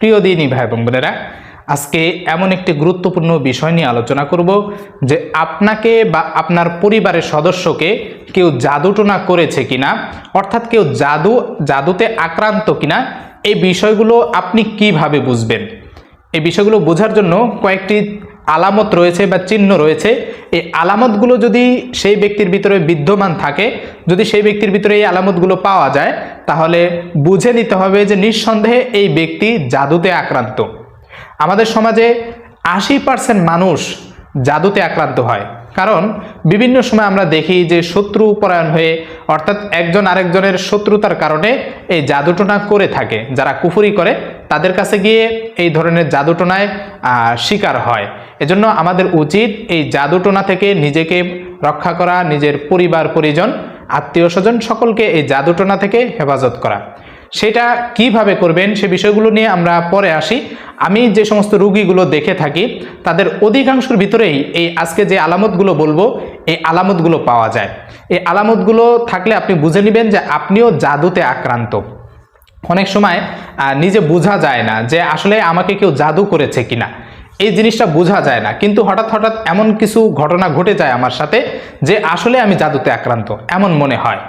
প্রিয় দিনই ভাই এবং বোনেরা, আজকে এমন একটি গুরুত্বপূর্ণ বিষয় নিয়ে আলোচনা করব যে আপনাকে বা আপনার পরিবারের সদস্যকে কেউ জাদুটোনা করেছে কিনা, অর্থাৎ কেউ জাদু, জাদুতে আক্রান্ত কিনা, এই বিষয়গুলো আপনি কীভাবে বুঝবেন? এই বিষয়গুলো বোঝার জন্য কয়েকটি আলামত রয়েছে বা চিহ্ন রয়েছে। এই আলামতগুলো যদি সেই ব্যক্তির ভিতরে বিদ্যমান থাকে, যদি সেই ব্যক্তির ভিতরে এই আলামতগুলো পাওয়া যায় তাহলে বুঝে নিতে হবে যে নিঃসন্দেহে এই ব্যক্তি জাদুতে আক্রান্ত। আমাদের সমাজে আশি পার্সেন্ট মানুষ জাদুতে আক্রান্ত হয়। কারণ বিভিন্ন সময় আমরা দেখি যে শত্রু পরায়ণ হয়ে, অর্থাৎ একজন আরেকজনের শত্রুতার কারণে এই জাদুটোনা করে থাকে। যারা কুফুরি করে, তাদের কাছে গিয়ে এই ধরনের জাদুটোনায় শিকার হয়। এজন্য আমাদের উচিত এই জাদুটোনা থেকে নিজেকে রক্ষা করা, নিজের পরিবার, পরিজন আত্মীয় স্বজন সকলকে এই জাদুটোনা থেকে হেফাজত করা। সেটা কীভাবে করবেন সে বিষয়গুলো নিয়ে আমরা পরে আসি। আমি যে সমস্ত রুগীগুলো দেখে থাকি, তাদের অধিকাংশের ভিতরেই এই আজকে যে আলামতগুলো বলব, এই আলামতগুলো পাওয়া যায়। এই আলামতগুলো থাকলে আপনি বুঝে নেবেন যে আপনিও জাদুতে আক্রান্ত। অনেক সময় নিজে বোঝা যায় না যে আসলে আমাকে কেউ জাদু করেছে কিনা। এই জিনিসটা বোঝা যায় না। কিন্তু হঠাৎ হঠাৎ এমন কিছু ঘটনা ঘটে যায় আমার সাথে যে আসলে আমি জাদুতে আক্রান্ত, এমন মনে হয়।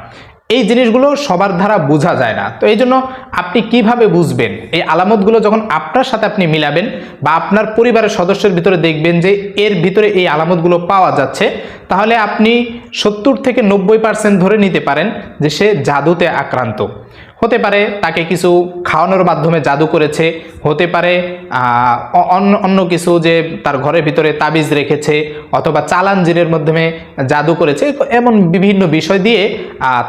এই জিনিসগুলো সবার দ্বারা বোঝা যায় না। তো এই জন্য আপনি কীভাবে বুঝবেন? এই আলামতগুলো যখন আপনার সাথে আপনি মিলাবেন বা আপনার পরিবারের সদস্যের ভিতরে দেখবেন যে এর ভিতরে এই আলামতগুলো পাওয়া যাচ্ছে, তাহলে আপনি সত্তর থেকে নব্বই পার্সেন্ট ধরে নিতে পারেন যে সে জাদুতে আক্রান্ত। হতে পারে তাকে কিছু খাওয়ানোর মাধ্যমে জাদু করেছে, হতে পারে অন্য অন্য কিছু যে তার ঘরের ভিতরে তাবিজ রেখেছে অথবা চালান জিনের মাধ্যমে জাদু করেছে, এমন বিভিন্ন বিষয় দিয়ে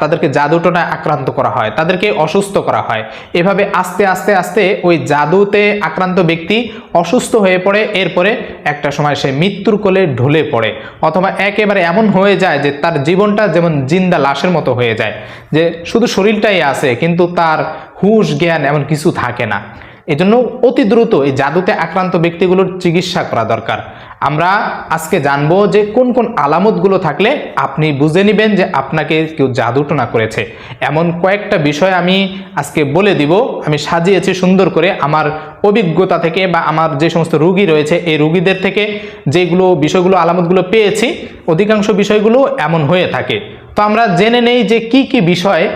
তাদেরকে জাদুটোনায় আক্রান্ত করা হয়, তাদেরকে অসুস্থ করা হয়। এভাবে আস্তে আস্তে আস্তে ওই জাদুতে আক্রান্ত ব্যক্তি অসুস্থ হয়ে পড়ে, এরপরে একটা সময় সে মৃত্যুর কোলে ঢলে পড়ে। অথবা একেবারে এমন হয়ে যায় যে তার জীবনটা যেমন জিন্দা লাশের মতো হয়ে যায়, যে শুধু শরীরটাই আছে, কিন্তু তার হুঁশ, জ্ঞান এমন কিছু থাকে না। এজন্য অতি দ্রুত এই জাদুতে আক্রান্ত ব্যক্তিগুলোর চিকিৎসা করা দরকার। আমরা আজকে জানব যে কোন কোন আলামতগুলো থাকলে আপনি বুঝে নেবেন যে আপনাকে কেউ জাদুটনা করেছে। এমন কয়েকটা বিষয় আমি আজকে বলে দিব। আমি সাজিয়েছি সুন্দর করে আমার অভিজ্ঞতা থেকে বা আমার যে সমস্ত রুগী রয়েছে, এই রুগীদের থেকে যেগুলো বিষয়গুলো, আলামতগুলো পেয়েছি, অধিকাংশ বিষয়গুলো এমন হয়ে থাকে। তো আমরা জেনে নেই যে কি কি বিষয়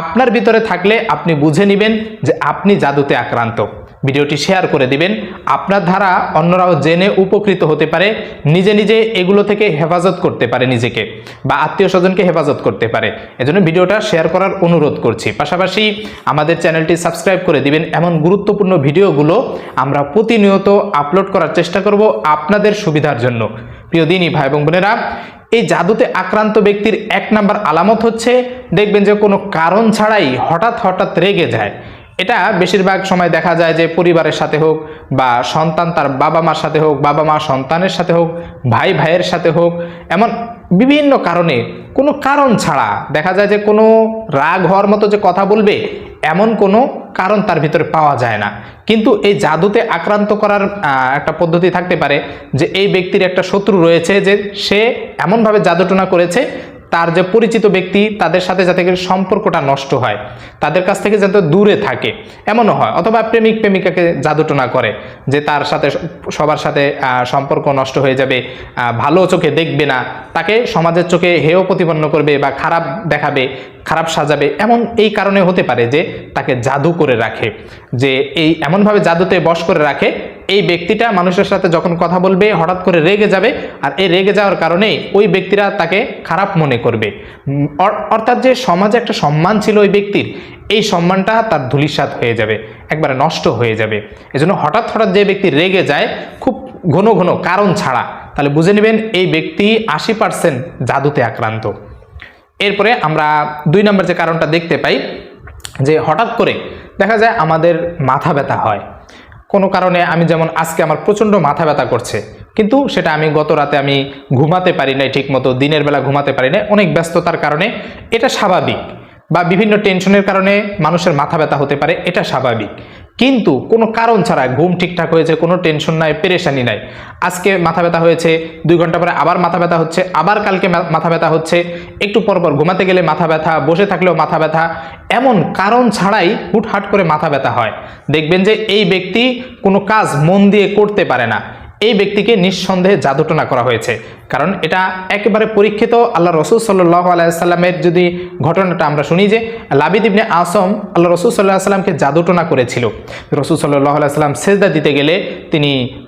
আপনার ভিতরে থাকলে আপনি বুঝে নেবেন যে আপনি জাদুতে আক্রান্ত। ভিডিওটি শেয়ার করে দিবেন। আপনার দ্বারা অন্যরাও জেনে উপকৃত হতে পারে, নিজে নিজে এগুলো থেকে হেফাজত করতে পারে নিজেকে বা আত্মীয় স্বজনকে হেফাজত করতে পারে। এজন্য ভিডিওটা শেয়ার করার অনুরোধ করছি। পাশাপাশি আমাদের চ্যানেলটি সাবস্ক্রাইব করে দিবেন। এমন গুরুত্বপূর্ণ ভিডিওগুলো আমরা প্রতিনিয়ত আপলোড করার চেষ্টা করব আপনাদের সুবিধার জন্য। প্রিয় দিনই ভাই এবং বোনেরা, এই জাদুতে আক্রান্ত ব্যক্তির এক নাম্বার আলামত হচ্ছে, দেখবেন যে কোনো কারণ ছাড়াই হঠাৎ হঠাৎ রেগে যায়। এটা বেশিরভাগ সময় দেখা যায় যে পরিবারের সাথে হোক বা সন্তান তার বাবা মার সাথে হোক বাবা মা সন্তানের সাথে হোক ভাই ভাইয়ের সাথে হোক, এমন বিভিন্ন কারণে, কোনো কারণ ছাড়া, দেখা যায় যে কোনো রাগ হওয়ার মতো যে কথা বলবে, এমন কোনো কারণ তার ভিতরে পাওয়া যায় না। কিন্তু এই জাদুতে আক্রান্ত করার একটা পদ্ধতি থাকতে পারে যে, এই ব্যক্তির একটা শত্রু রয়েছে যে, সে এমনভাবে জাদুটনা করেছে তার যে পরিচিত ব্যক্তি, তাদের সাথে যাতে সম্পর্কটা নষ্ট হয়, তাদের কাছ থেকে যাতে দূরে থাকে, এমনও হয়। অথবা প্রেমিক, প্রেমিকাকে জাদুটনা করে, যে তার সাথে সবার সাথে সম্পর্ক নষ্ট হয়ে যাবে ভালো চোখে দেখবে না, তাকে সমাজের চোখে হেয় প্রতিপন্ন করবে বা খারাপ দেখাবে, খারাপ সাজাবে, এমন এই কারণে হতে পারে যে তাকে জাদু করে রাখে, যে এই এমনভাবে জাদুতে বশ করে রাখে এই ব্যক্তিটা মানুষের সাথে যখন কথা বলবে, হঠাৎ করে রেগে যাবে আর এই রেগে যাওয়ার কারণে ওই ব্যক্তিরা তাকে খারাপ মনে করবে। অর্থাৎ যে সমাজে একটা সম্মান ছিল ওই ব্যক্তির, এই সম্মানটা তার ধূলিসাৎ হয়ে যাবে, একবারে নষ্ট হয়ে যাবে। এজন্য হঠাৎ হঠাৎ যে ব্যক্তি রেগে যায়, খুব ঘন ঘন, কারণ ছাড়া, তাহলে বুঝে নেবেন এই ব্যক্তি আশি পার্সেন্ট জাদুতে আক্রান্ত। এরপরে আমরা দুই নম্বর যে কারণটা দেখতে পাই, যে হঠাৎ করে দেখা যায় আমাদের মাথা ব্যথা হয়। কোনো কারণে আমি যেমন আজকে আমার প্রচণ্ড মাথা ব্যথা করছে, কিন্তু সেটা আমি গত রাতে আমি ঘুমাতে পারি নাই ঠিক মতো দিনের বেলা ঘুমাতে পারি নাই, অনেক ব্যস্ততার কারণে এটা স্বাভাবিক বা বিভিন্ন টেনশনের কারণে মানুষের মাথা ব্যথা হতে পারে, এটা স্বাভাবিক। কিন্তু কোনো কারণ ছাড়া ঘুম ঠিকঠাক হয়েছে, কোনো টেনশন নাই, পেরেশানি নাই। আজকে মাথা ব্যথা হয়েছে, দুই ঘণ্টা পরে আবার মাথা ব্যথা হচ্ছে, আবার কালকে মাথা ব্যথা হচ্ছে। একটু পর পর ঘুমাতে গেলে মাথা ব্যথা, বসে থাকলেও মাথা ব্যথা। এমন কারণ ছাড়াই হুটহাট করে মাথা ব্যথা হয়। দেখবেন যে এই ব্যক্তি কোনো কাজ মন দিয়ে করতে পারে না। এই ব্যক্তিকে নিঃসন্দেহে জাদুটনা করা হয়েছে। কারণ এটা একেবারে পরীক্ষিত আল্লাহ রসুল সাল্লাহ আলাইসাল্লামের যদি ঘটনাটা আমরা শুনি যে লাবিদ ইবনে আসম আল্লাহ রসুল সাল্লাহ সাল্লামকে জাদুটনা করেছিল। রসুল সাল্লাহ আলাইসাল্লাম সেজদা দিতে গেলে তিনি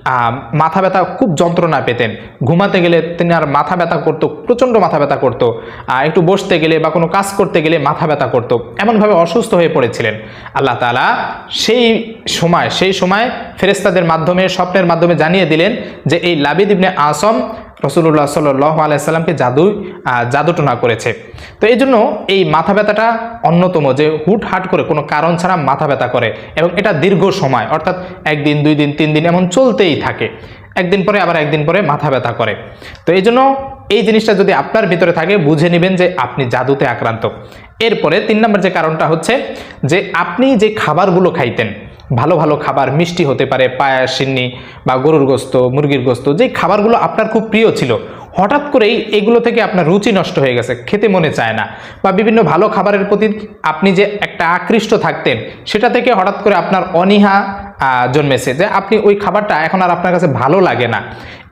মাথা ব্যথা খুব যন্ত্রণা পেতেন। ঘুমাতে গেলে তিনি আর মাথা ব্যথা করতো, প্রচণ্ড মাথা ব্যথা করতো। একটু বসতে গেলে বা কোনো কাজ করতে গেলে মাথা ব্যথা করত। এমনভাবে অসুস্থ হয়ে পড়েছিলেন। আল্লাহ তালা সেই সময় সেই সময় ফেরেস্তাদের মাধ্যমে, স্বপ্নের মাধ্যমে জানিয়ে দিলেন যে এই লাবিদ ইবনে আসম রসুল্লাহ সাল্লাহ আলাইসাল্লামকে জাদু জাদুটনা করেছে। তো এই জন্য এই মাথা ব্যথাটা অন্যতম যে হুট হাট করে কোনো কারণ ছাড়া মাথা ব্যথা করে এবং এটা দীর্ঘ সময়, অর্থাৎ একদিন, দুই দিন, তিন দিন এমন চলতেই থাকে। একদিন পরে আবার একদিন পরে মাথা ব্যথা করে। তো এই জন্য এই জিনিসটা যদি আপনার ভিতরে থাকে, বুঝে নেবেন যে আপনি জাদুতে আক্রান্ত। এরপরে তিন নম্বর যে কারণটা হচ্ছে যে আপনি যে খাবারগুলো খাইতেন ভালো ভালো খাবার, মিষ্টি হতে পারে, পায়াস, সিন্নি বা গরুর গোস্ত, মুরগির গোস্ত, যে খাবারগুলো আপনার খুব প্রিয় ছিল, হঠাৎ করেই এগুলো থেকে আপনার রুচি নষ্ট হয়ে গেছে, খেতে মনে চায় না বা বিভিন্ন ভালো খাবারের প্রতি আপনি যে একটা আকৃষ্ট থাকতেন, সেটা থেকে হঠাৎ করে আপনার অনীহা জন্মেছে যে আপনি ওই খাবারটা এখন আর আপনার কাছে ভালো লাগে না।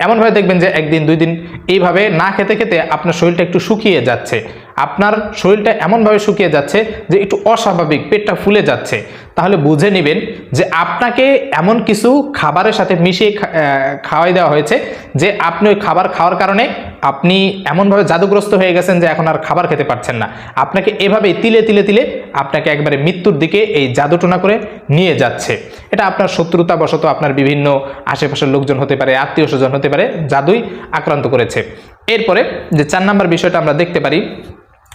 এমনভাবে দেখবেন যে একদিন, দুই দিন এইভাবে না খেতে খেতে আপনার শরীরটা একটু শুকিয়ে যাচ্ছে। আপনার শরীরটা এমনভাবে শুকিয়ে যাচ্ছে যে একটু অস্বাভাবিক, পেটটা ফুলে যাচ্ছে। তাহলে বুঝে নেবেন যে আপনাকে এমন কিছু খাবারের সাথে মিশিয়ে খাওয়াই দেওয়া হয়েছে যে আপনি ওই খাবার খাওয়ার কারণে আপনি এমনভাবে জাদুগ্রস্ত হয়ে গেছেন যে এখন আর খাবার খেতে পারছেন না। আপনাকে এভাবে তিলে তিলে তিলে আপনাকে একবারে মৃত্যুর দিকে এই জাদুটনা করে নিয়ে যাচ্ছে। এটা আপনার শত্রুতা বশত আপনার বিভিন্ন আশেপাশের লোকজন হতে পারে, আত্মীয় স্বজন হতে পারে, জাদুই আক্রান্ত করেছে। এরপরে যে চার নাম্বার বিষয়টা আমরা দেখতে পারি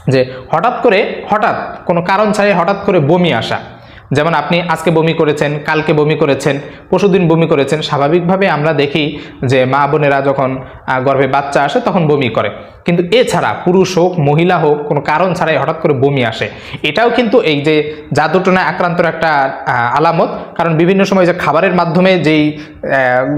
যে হঠাৎ করে, হঠাৎ কোনো কারণ ছাড়াই হঠাৎ করে বমি আসা। যেমন আপনি আজকে বমি করেছেন, কালকে বমি করেছেন, পরশুদিন বমি করেছেন, স্বাভাবিকভাবে আমরা দেখি যে মা বোনেরা যখন গর্ভে বাচ্চা আসে, তখন বমি করে। কিন্তু এছাড়া পুরুষ হোক, মহিলা হোক, কোনো কারণ ছাড়াই হঠাৎ করে বমি আসে। এটাও কিন্তু এই যে জাদুটনায় আক্রান্তর একটা আলামত। কারণ বিভিন্ন সময় যে খাবারের মাধ্যমে যেই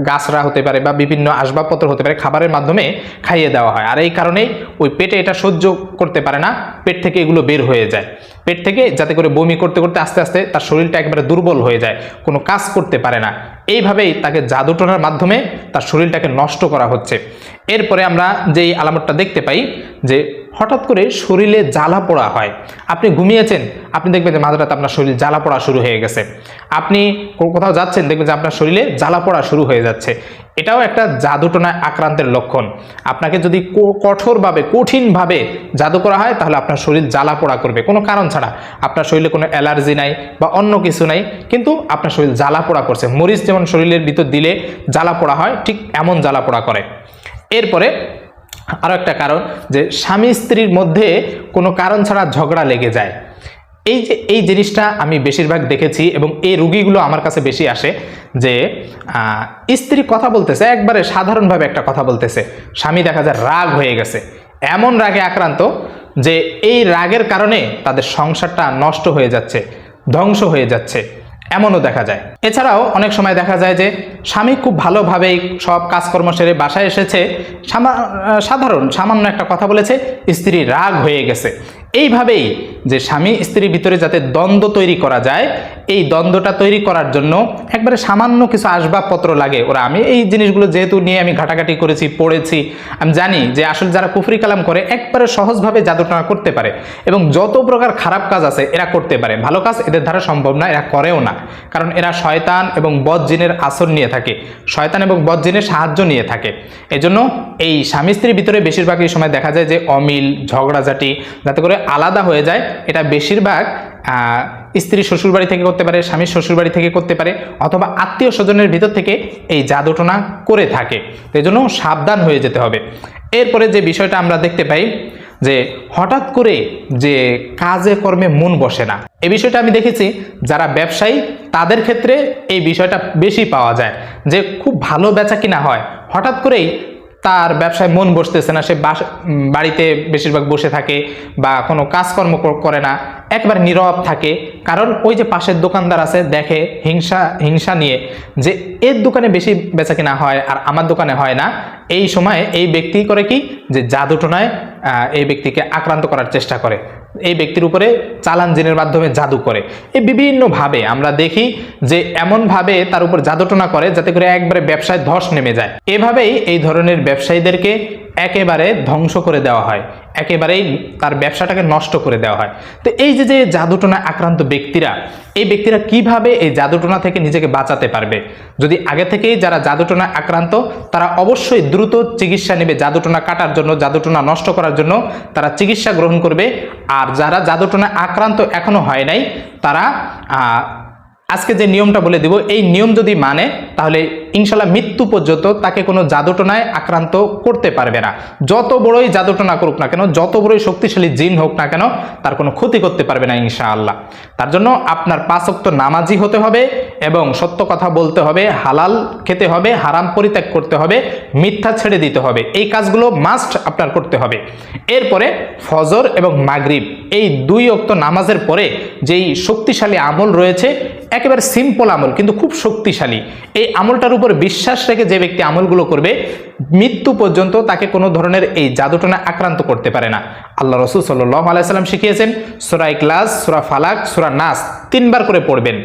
গাছরা হতে পারে বা বিভিন্ন আসবাবপত্র হতে পারে, খাবারের মাধ্যমে খাইয়ে দেওয়া হয়। আর এই কারণেই ওই পেটে এটা সহ্য করতে পারে না, পেট থেকে এগুলো বের হয়ে যায়। পেট থেকে যাতে করে বমি করতে করতে আস্তে আস্তে তার শরীরটা একেবারে দুর্বল হয়ে যায়, কোনো কাজ করতে পারে না। এইভাবেই তাকে জাদুটনার মাধ্যমে তার শরীরটাকে নষ্ট করা হচ্ছে। এরপরে আমরা যেই আলামতটা দেখতে পাই যে হঠাৎ করে শরীরে জ্বালা পোড়া হয়। আপনি ঘুমিয়েছেন, আপনি দেখবেন যে মাঝরাতে আপনার শরীর জ্বালা পোড়া শুরু হয়ে গেছে। আপনি কোথাও যাচ্ছেন, দেখবেন যে আপনার শরীরে জ্বালা পোড়া শুরু হয়ে যাচ্ছে। এটাও একটা জাদুটনায় আক্রান্তের লক্ষণ। আপনাকে যদি কঠোরভাবে, কঠিনভাবে জাদু করা হয়, তাহলে আপনার শরীর জ্বালা পোড়া করবে। কোনো কারণ ছাড়া। আপনার শরীরে কোনো অ্যালার্জি নাই বা অন্য কিছু নাই, কিন্তু আপনার শরীর জ্বালা পোড়া করছে। মরিচ যেমন শরীরের ভিতর দিলে জ্বালা পোড়া হয়, ঠিক এমন জ্বালা পোড়া করে। এরপরে আরও একটা কারণ যে স্বামী স্ত্রীর মধ্যে কোনো কারণ ছাড়া ঝগড়া লেগে যায়। এই যে, এই জিনিসটা আমি বেশিরভাগ দেখেছি এবং এই রুগীগুলো আমার কাছে বেশি আসে যে স্ত্রী কথা বলতেছে, একবারে সাধারণভাবে একটা কথা বলতেছে। স্বামী দেখা যায় রাগ হয়ে গেছে। এমন রাগে আক্রান্ত যে এই রাগের কারণে তাদের সংসারটা নষ্ট হয়ে যাচ্ছে, ধ্বংস হয়ে যাচ্ছে। এমনও দেখা যায়। এছাড়াও অনেক সময় দেখা যায় যে স্বামী খুব ভালোভাবেই সব কাজকর্ম সেরে বাসায় এসেছে সাধারণ, সামান্য একটা কথা বলেছে, স্ত্রী রাগ হয়ে গেছে। এইভাবেই যে স্বামী স্ত্রীর ভিতরে যাতে দ্বন্দ্ব তৈরি করা যায়, এই দ্বন্দ্বটা তৈরি করার জন্য একবারে সামান্য কিছু আসবাবপত্র লাগে। ওরা, আমি এই জিনিসগুলো যেহেতু নিয়ে আমি ঘাটাঘাটি করেছি, পড়েছি, আমি জানি যে আসলে যারা কুফরি কালাম করে একবারে সহজভাবে জাদুটনা করতে পারে এবং যত প্রকার খারাপ কাজ আছে এরা করতে পারে। ভালো কাজ এদের দ্বারা সম্ভব না, এরা করেও না। কারণ এরা শয়তান এবং বদজিনের আসর নিয়ে থাকে। শয়তান এবং বদজিনের সাহায্য নিয়ে থাকে। এজন্য এই স্বামী স্ত্রীর ভিতরে বেশিরভাগ এই সময় দেখা যায় যে অমিল, ঝগড়াঝাটি, যাতে করে আলাদা হয়ে যায়। এটা বেশিরভাগ স্ত্রী শ্বশুরবাড়ি থেকে করতে পারে, স্বামী শ্বশুরবাড়ি থেকে করতে পারে, অথবা আত্মীয় স্বজনের ভিতর থেকে এই জাদুটনা করে থাকে। এই জন্য সাবধান হয়ে যেতে হবে। এরপরে যে বিষয়টা আমরা দেখতে পাই, যে হঠাৎ করে যে কাজে কর্মে মন বসে না। এই বিষয়টা আমি দেখেছি, যারা ব্যবসায়ী, তাদের ক্ষেত্রে এই বিষয়টা বেশি পাওয়া যায়। যে খুব ভালো বেচা কিনা হয়, হঠাৎ করেই তার ব্যবসায় মন বসতেছে না, সে বাড়িতে বেশিরভাগ বসে থাকে বা কোনো কাজকর্ম করে না। একবার নীরব থাকে। কারণ ওই যে পাশের দোকানদার আছে, দেখে হিংসা হিংসা নিয়ে যে এর দোকানে বেশি বেচা কিনা হয় আর আমার দোকানে হয় না। এই সময় এই ব্যক্তি করে কি? যে জাদুটোনায় এই ব্যক্তিকে আক্রান্ত করার চেষ্টা করে। এই ব্যক্তির উপরে চালান জিনের মাধ্যমে জাদু করে। এই বিভিন্নভাবে আমরা দেখি যে এমনভাবে তার উপর জাদুটোনা করে যাতে করে একবারে ব্যবসায় ধস নেমে যায়। এভাবেই এই ধরনের ব্যবসায়ীদেরকে একেবারে ধ্বংস করে দেওয়া হয়। একেবারেই তার ব্যবসাটাকে নষ্ট করে দেওয়া হয়। তো এই যে যে যে জাদুটোনা আক্রান্ত ব্যক্তিরা, এই ব্যক্তিরা কীভাবে এই জাদুটোনা থেকে নিজেকে বাঁচাতে পারবে? যদি আগে থেকেই যারা জাদুটোনা আক্রান্ত, তারা অবশ্যই দ্রুত চিকিৎসা নেবে জাদুটোনা কাটার জন্য, জাদুটোনা নষ্ট করার জন্য। তারা চিকিৎসা গ্রহণ করবে। আর যারা জাদুটোনা আক্রান্ত এখনও হয় নাই, তারা আজকে যে নিয়মটা বলে দিব, এই নিয়ম যদি মানে তাহলে ইনশাল্লাহ মৃত্যু পর্যন্ত তাকে কোনো জাদুটোনায় আক্রান্ত করতে পারবে না। যত বড়ই জাদুটোনা করুক না কেন, যত বড়ই শক্তিশালী জিন হোক না কেন, তার কোনো ক্ষতি করতে পারবে না ইনশাআল্লাহ। তার জন্য আপনার পাঁচক্ত নামাজি হতে হবে এবং সত্য কথা বলতে হবে, হালাল খেতে হবে, হারাম পরিত্যাগ করতে হবে, মিথ্যা ছেড়ে দিতে হবে। এই কাজগুলো মাস্ট আপনার করতে হবে। এরপরে ফজর এবং মাগরিব, এই দুই অক্ত নামাজের পরে যেই শক্তিশালী আমল রয়েছে, একেবারে সিম্পল আমল, কিন্তু খুব শক্তিশালী। এই আমলটার বিশ্বাস রেখে যে ব্যক্তি আমলগুলো করবে, মৃত্যু পর্যন্ত তাকে কোনো ধরনের এই জাদুটনা আক্রান্ত করতে পারে না। আল্লাহ রসুল সাল্লাহ আলাইসাল্লাম শিখিয়েছেন, সুরা ইকলাস সুরা ফালাক, সুরা নাস তিনবার করে পড়বেন।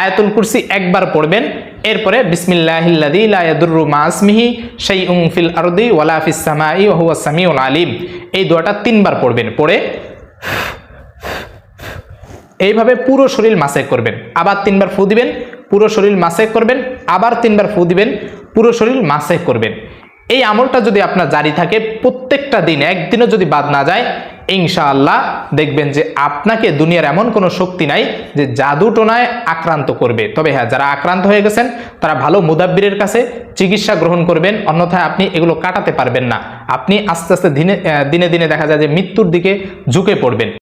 আয়াতুল কুরসি একবার পড়বেন, এরপরে বিসমিল্লাহিল্লাদি লা ইয়াদুররু মা আসমিহি আরদি ওয়ালা ফিস সামাই আলিম। এই দোয়াটা তিনবার পড়বেন, পড়ে এইভাবে পুরো শরীর মাসেক করবেন। আবার তিনবার ফু দিবেন, পুরো শরীর মাসেক করবেন আবার তিনবার ফু দিবেন, পুরো শরীর মাসেক করবেন। এই আমলটা যদি আপনার জারি থাকে, প্রত্যেকটা দিন, একদিনও যদি বাদ না যায়, ইনশাআল্লাহ দেখবেন যে আপনাকে দুনিয়ার এমন কোনো শক্তি নাই যে জাদুটোনায় আক্রান্ত করবে। তবে হ্যাঁ যারা আক্রান্ত হয়ে গেছেন, তারা ভালো মুদাব্বিরের কাছে চিকিৎসা গ্রহণ করবেন, অন্যথায় আপনি এগুলো কাটাতে পারবেন না। আপনি আস্তে আস্তে দিনে দিনে দিনে দেখা যায় যে মৃত্যুর দিকে ঝুঁকে পড়বেন।